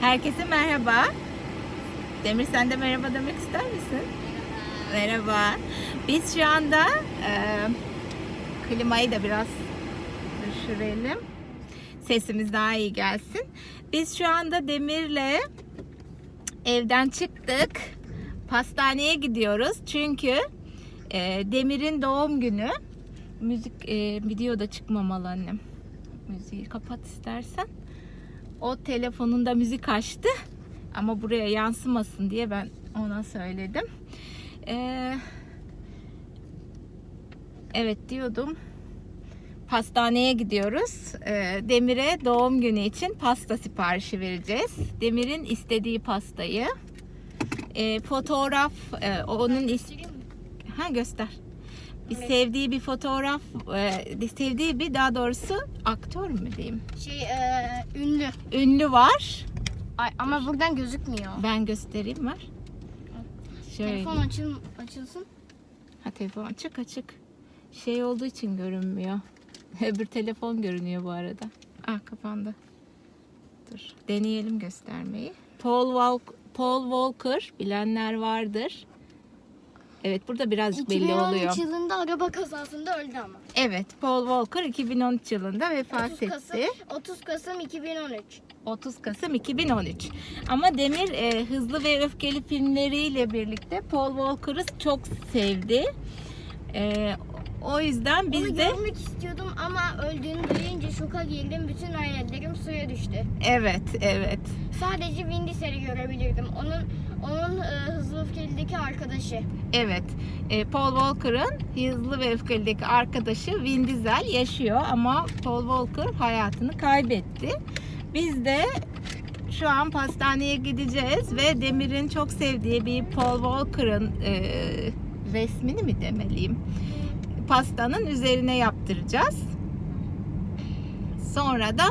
Herkese merhaba. Demir sen de merhaba demek ister misin? Merhaba. Biz şu anda e, klimayı da biraz düşürelim. Sesimiz daha iyi gelsin. Biz şu anda Demir'le evden çıktık. Pastaneye gidiyoruz. Çünkü e, Demir'in doğum günü. Müzik e, videoda çıkmamalı annem. Müziği kapat istersen. O telefonunda müzik açtı. Ama buraya yansımasın diye ben ona söyledim. Ee, evet diyordum. Pastaneye gidiyoruz. Ee, Demir'e doğum günü için pasta siparişi vereceğiz. Demir'in istediği pastayı. Ee, fotoğraf, e, onun is- ha göster. Bir sevdiği bir fotoğraf, e, sevdiği bir daha doğrusu aktör mü diyeyim? Şey e, ünlü. Ünlü var. Ay, ama buradan gözükmüyor. Ben göstereyim var. Şöyle. Telefon açıl, açılsın. Ha telefon açık açık. Şey olduğu için görünmüyor. Öbür telefon görünüyor bu arada. Ah kapandı. Dur. Deneyelim göstermeyi. Paul, Walk, Paul Walker bilenler vardır. Evet burada birazcık belli 2013 oluyor. yılında araba kazasında öldü ama. Evet Paul Walker 2013 yılında vefat 30 Kasım, etti. 30 Kasım 2013. 30 Kasım 2013. Ama Demir e, Hızlı ve Öfkeli filmleriyle birlikte Paul Walker'ı çok sevdi. E, o yüzden Onu biz de görmek istiyordum ama öldüğünü duyunca şoka girdim. Bütün hayallerim suya düştü. evet evet Sadece Vin Diesel'i görebilirdim. Onun onun e, Hızlı Öfkeli'deki arkadaşı. evet E, Paul Walker'ın Hızlı ve Öfkeli'deki arkadaşı Vin Diesel yaşıyor ama Paul Walker hayatını kaybetti. Biz de şu an pastaneye gideceğiz ve Demir'in çok sevdiği bir Paul Walker'ın e, resmini mi demeliyim? Pastanın üzerine yaptıracağız. Sonra da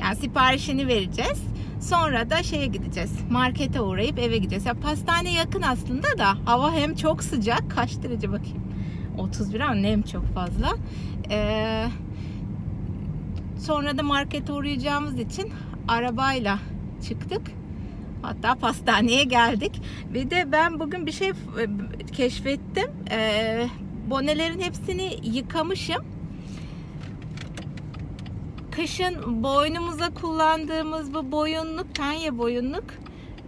yani siparişini vereceğiz. Sonra da şeye gideceğiz. Markete uğrayıp eve gideceğiz. Ya pastane yakın aslında da hava hem çok sıcak. Kaç derece bakayım? 31 ama nem çok fazla. Ee, sonra da markete uğrayacağımız için arabayla çıktık. Hatta pastaneye geldik. Bir de ben bugün bir şey keşfettim. Ee, bonelerin hepsini yıkamışım. Kışın boynumuza kullandığımız bu boyunluk, penye boyunluk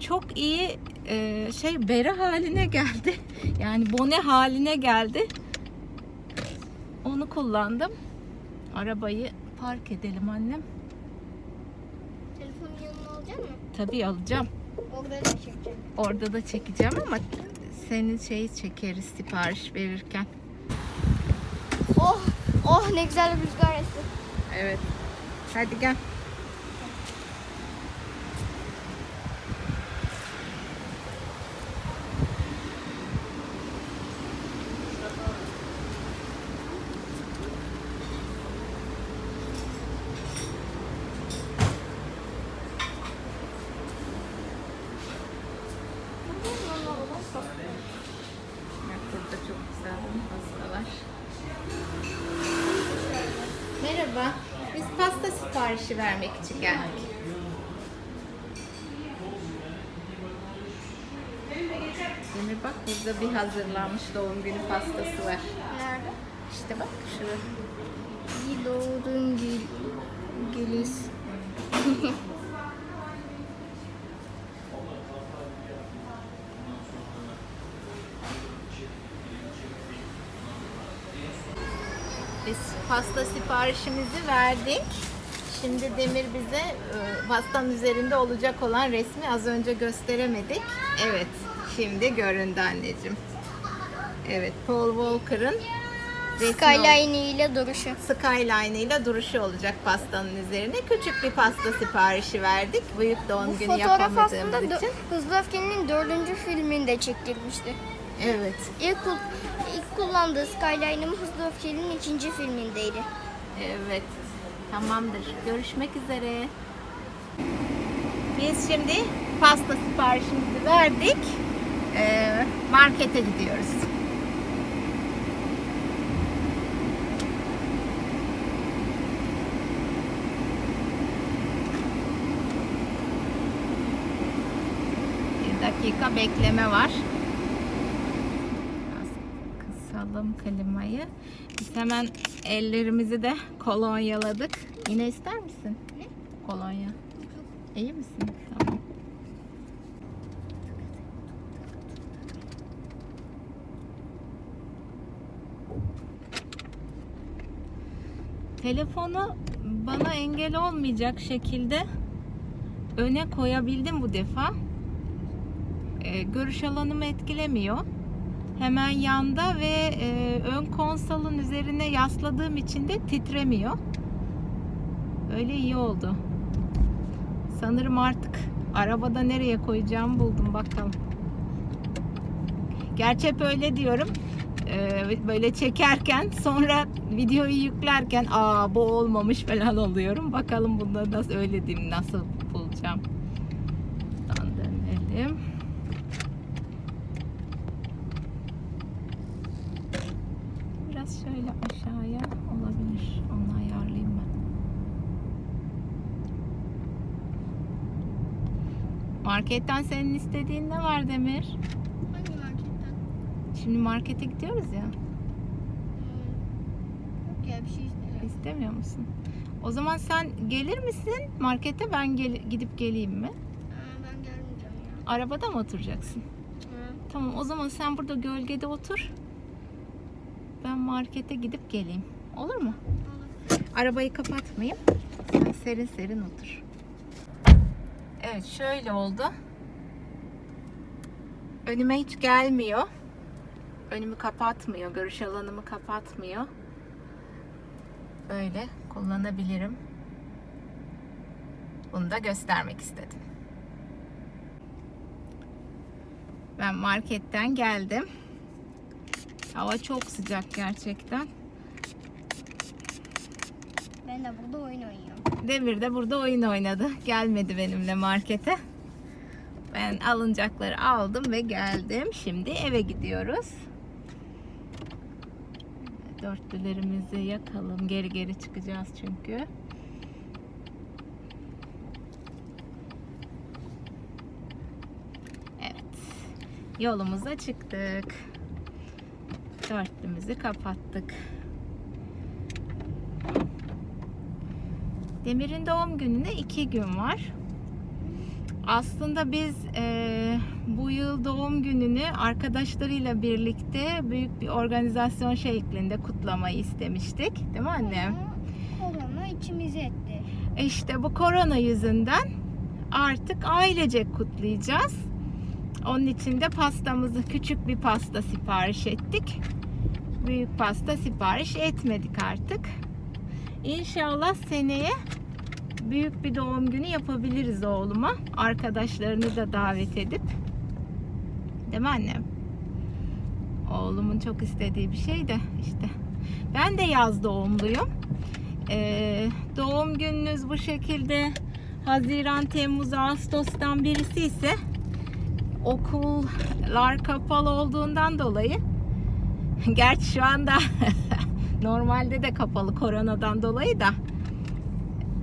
çok iyi e, şey bere haline geldi. Yani bone haline geldi. Onu kullandım. Arabayı park edelim annem. Telefonun yanına alacak mısın? Tabii alacağım. Orada da çekeceğim. Orada da çekeceğim ama senin şeyi çekeriz sipariş verirken. Oh, oh ne güzel bir rüzgar esti. Evet. Hadi gel. Bak burada çok güzel pastalar. Merhaba. Biz pasta siparişi vermek için geldik. Demir bak burada bir hazırlanmış doğum günü pastası var. Nerede? İşte bak şurada. İyi doğdun gül. Güliz. Biz pasta siparişimizi verdik. Şimdi Demir bize e, pastanın üzerinde olacak olan resmi az önce gösteremedik. Evet, şimdi göründü anneciğim. Evet, Paul Walker'ın resmi Skyline ile duruşu. Skyline ile duruşu olacak pastanın üzerine. Küçük bir pasta siparişi verdik. Büyük doğum Bu günü fotoğraf aslında yapamadığımız dö- için. Hızlı Öfke'nin dördüncü filminde çektirmişti. Evet. İlk, kul- ilk kullandığı Skyline'ım Hızlı Öfke'nin ikinci filmindeydi. Evet. Tamamdır. Görüşmek üzere. Biz şimdi pasta siparişimizi verdik. Ee, markete gidiyoruz. bekleme var. Biraz kısalım klimayı. Biz hemen ellerimizi de kolonyaladık. Yine ister misin? Ne? Kolonya. İyi misin? Tamam. Telefonu bana engel olmayacak şekilde öne koyabildim bu defa. Ee, görüş alanımı etkilemiyor. Hemen yanda ve e, ön konsolun üzerine yasladığım için de titremiyor. Öyle iyi oldu. Sanırım artık arabada nereye koyacağımı buldum bakalım. Gerçi hep öyle diyorum. Ee, böyle çekerken sonra videoyu yüklerken aa bu olmamış falan oluyorum. Bakalım bunda nasıl öyle diyeyim nasıl bulacağım. Dönelim. Biraz şöyle aşağıya olabilir. Onu ayarlayayım ben. Marketten senin istediğin ne var Demir? Hangi marketten? Şimdi markete gidiyoruz ya. Hmm. Yok ya bir şey istemiyorum. İstemiyor musun? O zaman sen gelir misin markete ben gel- gidip geleyim mi? Aa, ben gelmeyeceğim ya. Arabada mı oturacaksın? Hı. Tamam o zaman sen burada gölgede otur. Ben markete gidip geleyim. Olur mu? Olur. Arabayı kapatmayayım. Sen serin serin otur. Evet şöyle oldu. Önüme hiç gelmiyor. Önümü kapatmıyor. Görüş alanımı kapatmıyor. Böyle kullanabilirim. Bunu da göstermek istedim. Ben marketten geldim. Hava çok sıcak gerçekten. De burada oyun oynuyorum. Demir de burada oyun oynadı. Gelmedi benimle markete. Ben alınacakları aldım ve geldim. Şimdi eve gidiyoruz. Dörtlülerimizi yakalım. Geri geri çıkacağız çünkü. Evet. Yolumuza çıktık. Dörtlümüzü kapattık. Demir'in doğum gününe iki gün var. Aslında biz eee, bu yıl doğum gününü arkadaşlarıyla birlikte büyük bir organizasyon şeklinde kutlamayı istemiştik. Değil mi annem? Korona içimizi etti. İşte bu korona yüzünden artık ailecek kutlayacağız. Onun için de pastamızı küçük bir pasta sipariş ettik. Büyük pasta sipariş etmedik artık. İnşallah seneye büyük bir doğum günü yapabiliriz oğluma. Arkadaşlarını da davet edip. Değil mi annem? Oğlumun çok istediği bir şey de işte. Ben de yaz doğumluyum. Ee, doğum gününüz bu şekilde Haziran, Temmuz, Ağustos'tan birisi ise okullar kapalı olduğundan dolayı gerçi şu anda normalde de kapalı koronadan dolayı da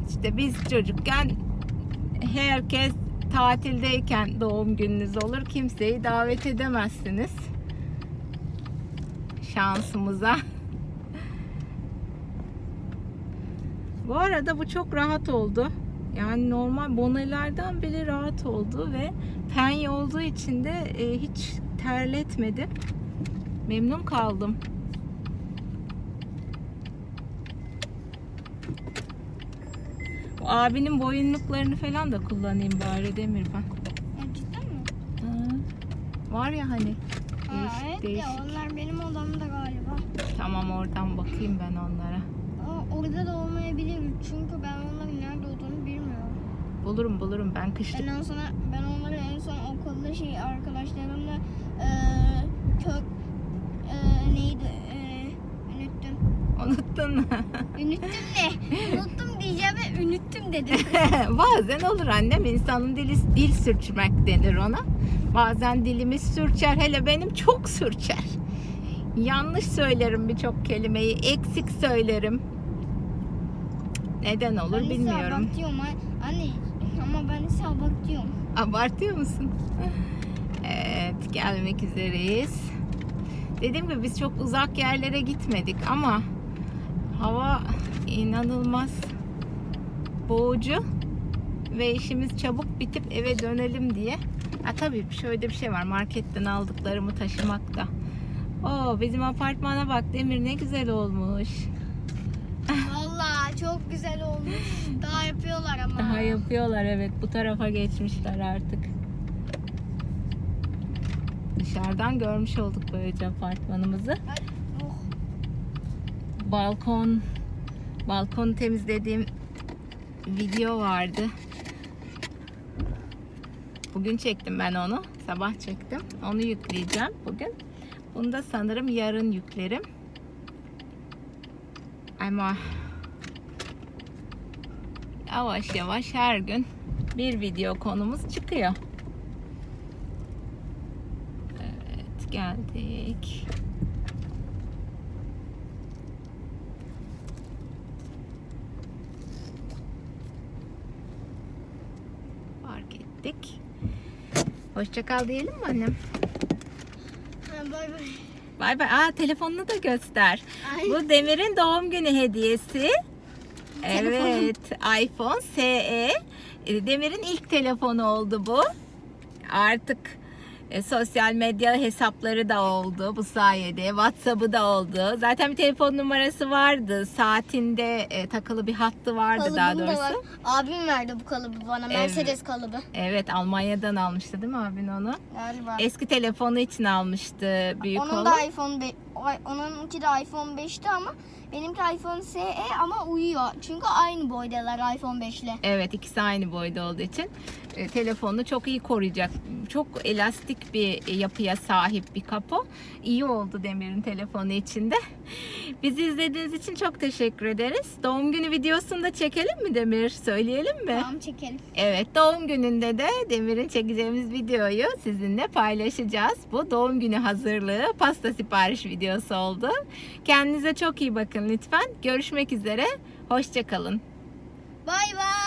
işte biz çocukken herkes tatildeyken doğum gününüz olur. Kimseyi davet edemezsiniz. Şansımıza. Bu arada bu çok rahat oldu. Yani normal bonelerden bile rahat oldu ve penye olduğu için de e, hiç terletmedi. Memnun kaldım. Bu abinin boyunluklarını falan da kullanayım bari Demir ben. Cidden mi? Ha, Var ya hani. Aa, Değişik evet değişik. ya onlar benim odamda galiba. Tamam oradan bakayım ben onlara. Aa, orada da olmayabilir çünkü ben onların nerede olduğunu bilmiyorum. Bulurum bulurum ben kışlık Ben en son ben onları en son okulda şey arkadaşlarımla eee kök eee, neydi. Unuttun mu? Unuttum ne? Unuttum diyeceğim ve unuttum dedim. Bazen olur annem insanın dili dil sürçmek denir ona. Bazen dilimiz sürçer hele benim çok sürçer. Yanlış söylerim birçok kelimeyi, eksik söylerim. Neden olur ben bilmiyorum. abartıyorum. Anne ama ben ise abartıyorum. Abartıyor musun? Evet gelmek üzereyiz. Dediğim gibi biz çok uzak yerlere gitmedik ama hava inanılmaz boğucu ve işimiz çabuk bitip eve dönelim diye. Ha tabii şöyle bir şey var marketten aldıklarımı taşımakta. Oo bizim apartmana bak Demir ne güzel olmuş. Vallahi çok güzel olmuş. Daha yapıyorlar ama. Daha yapıyorlar evet bu tarafa geçmişler artık. Dışarıdan görmüş olduk böylece apartmanımızı. Oh. Balkon balkonu temizlediğim video vardı. Bugün çektim ben onu. Sabah çektim. Onu yükleyeceğim bugün. Bunu da sanırım yarın yüklerim. Ama yavaş yavaş her gün bir video konumuz çıkıyor. Evet geldik. Fark ettik. Hoşça kal diyelim mi annem? Bay bay. Bay bay. Aa telefonunu da göster. Ay. Bu Demir'in doğum günü hediyesi. Evet, iPhone SE. Demir'in ilk telefonu oldu bu. Artık e, sosyal medya hesapları da oldu bu sayede. WhatsApp'ı da oldu. Zaten bir telefon numarası vardı. Saatinde e, takılı bir hattı vardı daha Kalıbım da var. doğrusu. Abim verdi bu kalıbı bana. Evet. Mercedes kalıbı. Evet, Almanya'dan almıştı değil mi abin onu? Galiba. Eski telefonu için almıştı büyük Onun oğlum. da iPhone 5, onunki de iPhone 5'ti ama benimki iPhone SE ama uyuyor. Çünkü aynı boydalar iPhone 5 ile. Evet ikisi aynı boyda olduğu için e, telefonunu çok iyi koruyacak. Çok elastik bir yapıya sahip bir kapı. İyi oldu Demir'in telefonu içinde. Bizi izlediğiniz için çok teşekkür ederiz. Doğum günü videosunu da çekelim mi Demir? Söyleyelim mi? Tamam çekelim. Evet doğum gününde de Demir'in çekeceğimiz videoyu sizinle paylaşacağız. Bu doğum günü hazırlığı pasta sipariş videosu oldu. Kendinize çok iyi bakın lütfen. Görüşmek üzere. Hoşçakalın. Bay bay.